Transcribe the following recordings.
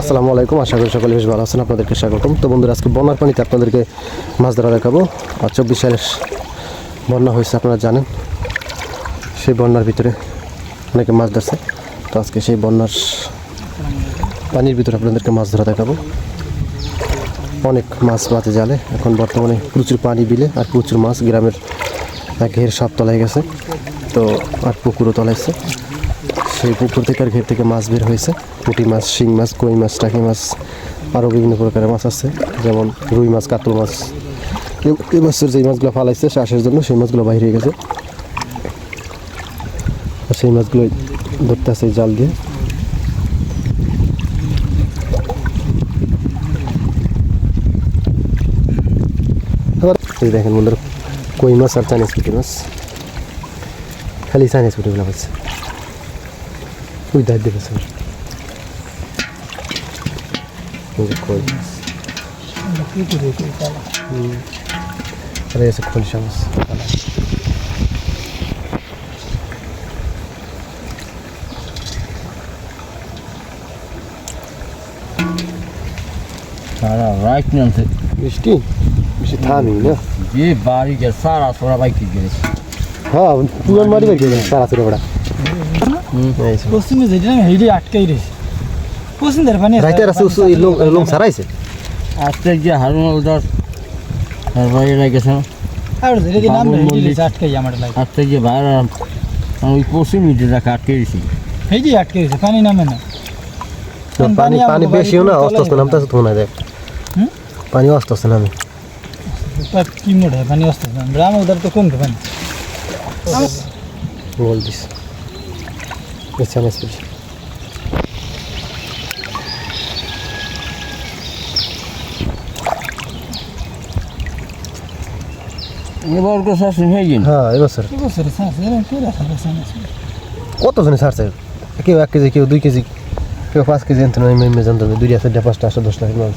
আসসালামু আলাইকুম, আশা করি সকলে বেশ ভালো আছেন, আপনাদেরকে স্বাগতম। তো বন্ধুরা, আজকে বন্যার পানিতে আপনাদেরকে মাছ ধরা দেখাবো। আর চব্বিশ সালের বন্যা হয়েছে, আপনারা জানেন। সেই বন্যার ভিতরে অনেকে মাছ ধরছে। তো আজকে সেই বন্যার পানির ভিতরে আপনাদেরকে মাছ ধরা দেখাবো। অনেক মাছ মাঝে জালে। এখন বর্তমানে প্রচুর পানি বিলে আর প্রচুর মাছ গ্রামের ঘের সব তলায় গেছে। তো আর পুকুরও তলাইছে। সেই পুকুর থেকে আর ঘের থেকে মাছ বের হয়েছে। পুঁটি মাছ, শিং মাছ, কই মাছ, টাকি মাছ, আরও বিভিন্ন প্রকারের মাছ আছে। যেমন রুই মাছ, কাতল মাছ। এ- এবছর যেই মাছগুলো ফালাইছে চাষের জন্য, সেই মাছগুলো বাইরে গেছে। আর সেই মাছগুলো ধরতে আছে জাল দিয়ে। এই দেখেন বন্ধুরা কই মাছ আর চাইনিজ পুঁটি মাছ খালি চাইনিজ পুঁটিগুলো পাচ্ছে ওই দাঁত দিয়ে পাচ্ছে এই যে কই মাছ হুম। আর এই আছে খলসা মাছ সারা রাইট নামছে বৃষ্টি বৃষ্টি থামি না যে বাড়ি যে সারা সোরা বাইকে গেছে হ্যাঁ পুরান বাড়ি বের করে সারা ছোটো বড়া এই যে। পশ্চিমে যেটা আমি হেইডে আটকাই রয়েছে পশ্চিম ধারে পানি আছে, রাইতে আছে পানি আছে। লোক লোক সারাইছে আজকে যে হারুন দাস তার বাইরে গেছে আর যেটা কি নাম বাবুর হেইডে মন্দির। রয়েছে আটকাই আমার লাগে আজকে যে বাইরে ওই পশ্চিম মিটে রাখা আটকে দিছি হেইডে আটকে রয়েছে পানি নামে না না, পানি আমাকে পানি বাড়ির বেশিও না তলায় আস্তে আস্তে নামতে আছে তো না দেখ হুম? পানি আস্তে আস্তে নামে পাইপ কি মোড়ে পানি আসতে না গ্রাম উধার তো কমবে পানি। বল দিস। বেশি আমি স্পিড এবার তো শাসন হয়ে গেল হ্যাঁ এবছর কি বছর সাথে এরকম কে রাখা গেছে না কত জনে ছাড়ছে? কেউ এক কেজি কেউ দুই কেজি কেউ পাঁচ কেজি এনতে নয় মেমে জানতো না দুই আছে পাঁচটা আসো দশটা মাছ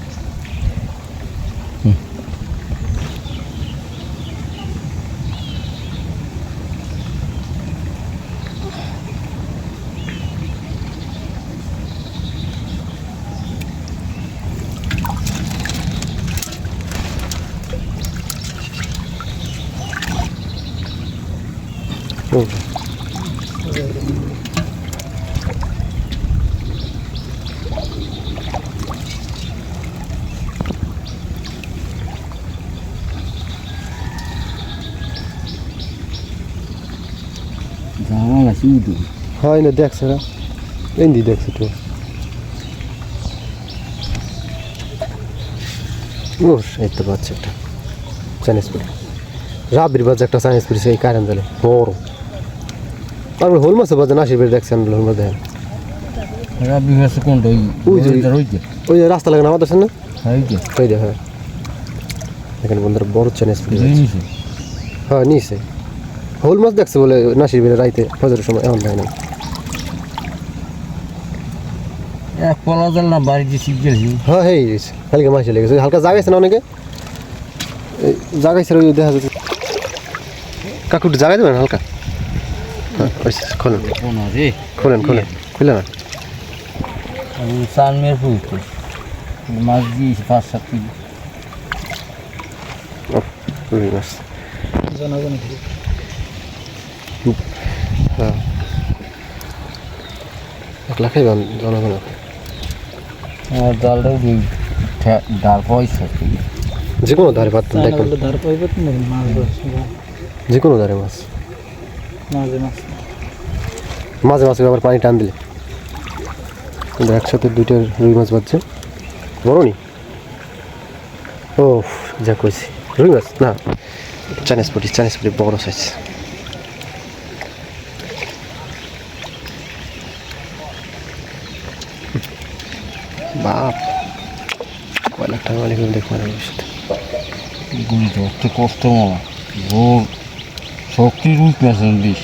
হয় না দেখছে না এন্দি দেখছে তো ও এই তো একটা চাইনিজ পুরি রাবির বাচ্চা একটা চাইনিজ পুরি সেই কারেন্ট জালে বড় তারপরে হোল মাছের বাচ্চা নাসির বেড়ে দেখছেন হোল মাছ দেখেন রাবি হয়েছে কোনটা ওই যে- ওই যে। রাস্তা লাগানো আমাদের সামনে? ওই যে। ওই যে হ্যাঁ। এখানে বন্ধুরা বড় আছে। হ্যাঁ নিছে হোল মাছ দেখছে বলে নাসির বেড়ে রাইতে ফজরের সময় এমন দেয় না না গেছি হ্যাঁ হ্যাঁ হালকা মাছ লেগেছে হালকা জাগাইছে না অনেকে? জাগাইছে দেখা যাচ্ছে। কাকু একটু জাগাই দেবেন হালকা? হ্যাঁ খোলেন। খোলেন খোলেন। খুলে না। ওই সালমের পুকুর মাছ দিয়েছি পাঁচ সাত কেজি। রুই মাছ। হ্যাঁ। একলা খাইবেন জনগণ? আর ডালটাও দিই ডাল পয়সা যে কোনো ধারে পাত ধরছে। যে কোনো ধারে মাছ। মাঝে মাছ। মাঝে মাঝে আবার পানি টান দিলে। কিন্তু একসাথে দুইটার রুই মাছ বাজছে বড় নি? ও যা কইছি। রুই মাছ? না। চানেস পুটি চানেস পুটি বড় সাইজ বাপ কয়লা টাকা মালিক কষ্ট শক্তি রুই পেঁচান দিস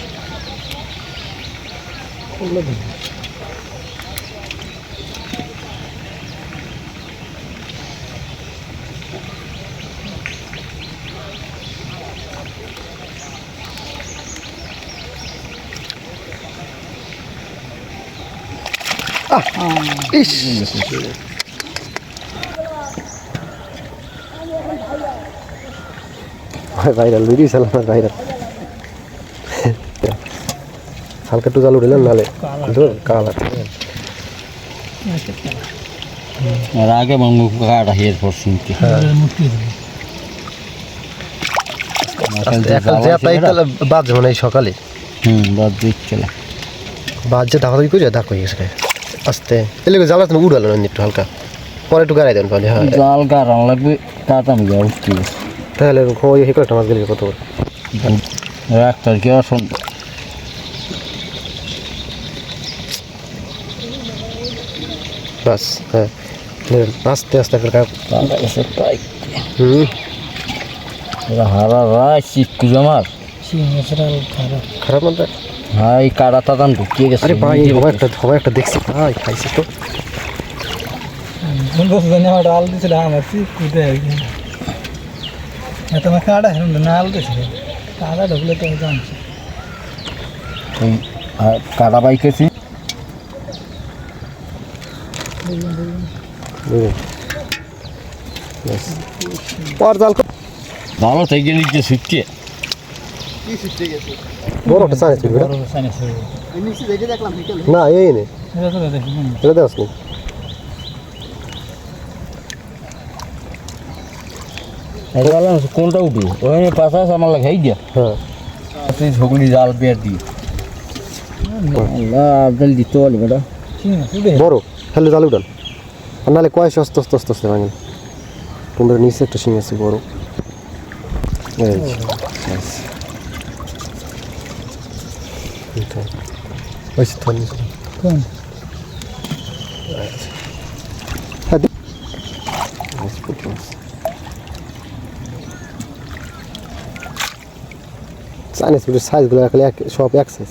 ইস ভাইরাল ভিডিও চালাম না ভাইরাল হালকা একটু জাল উঠলাম নালে কালা আর আগে মাঙ্গু কাটা হের পর বাদ সকালে। হুম বাদ বাদ করে হয়ে গেছে আস্তে। এলে জ্বালা তুমি উড়ালো না একটু হালকা। পরে একটু গাড়াই দেন পানি হ্যাঁ। জাল গাড়ান লাগবে কাটামি যা উঠতে তাহলে ওই হে মাছ গেলে কত করে? কি আসুন। বাস হ্যাঁ। আস্তে আস্তে গেছে প্রায় হুম। এরা হারা রায় চিপকু জমার খারাপ খারাপ না দেখ হাই কাটা তাদান ঢুকিয়ে গেছে। আরে ভাই সবাই একটা সবাই একটা দেখছি। ভাই খাইছি তো। বস্তু জানি আমার আল দিছিল আমার কি। না তোমার কাটা হেরম না আল দিছিল কাটা ঢুকলে তো জানছি। কাটা বাইকেছি? বুঝলেন Yes. পর জাল কর- ভালো থেকে নিচে ছুটছে বড় একটা চাইছে বড় সাইনে ছিল না এই নে। এটা তো দেখি হুম। এটা দেওয়াস নি। কোনটা উঠি ওখানে পাশা আছে আমার লাগে গিয়া হ্যাঁ। তুই ঝগলি জাল বের দিয়ে। আল্লাহ আবদাল দিতে পারলি বেটা সিং কুটে বড়। তাহলে জাল উঠান আর নাহলে কয়েস আস্তে আস্তে আস্তে আস্তে ভাঙেন তোমরা নিচে একটা শিং আছে বড়। এই হ্যাঁ। চাইনিজ সাইজগুলো খালি এক সব এক সাইজ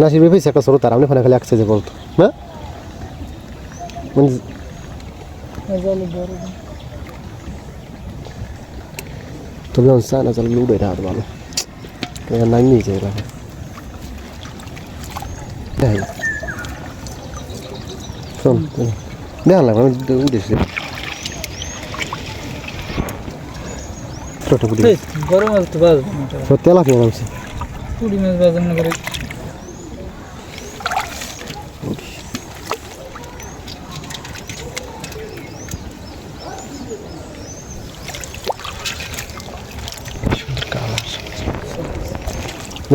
নাসির বেফিস একটা ছোটো তার আপনি ওখানে খালি এক সাইজে বলতো। না মানে তবে আমি চাই না চাল লুডে রাত ভালো এবার নাম নিয়েছে এবার দেখাই শোন দেখান লাগবে আমি উঠেছি ছোটো পুটি বড় মাছ তো না এটা। সত্যি তেলাপিয়া নামছে পুরি মাছ বাজবে না করে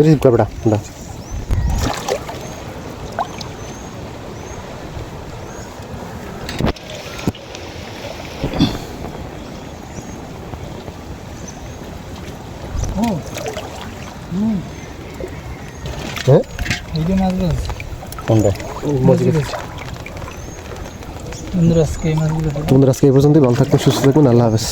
রিসিভ কর বেটা ও হ্যাঁ এইটা মাছ কোনটা? বন্ধুরা আজকে এই মাছগুলো বন্ধুরা আজকে এই পর্যন্তই। ভালো থাকবেন সুস্থ থাকবেন। আল্লাহ হাফেজ।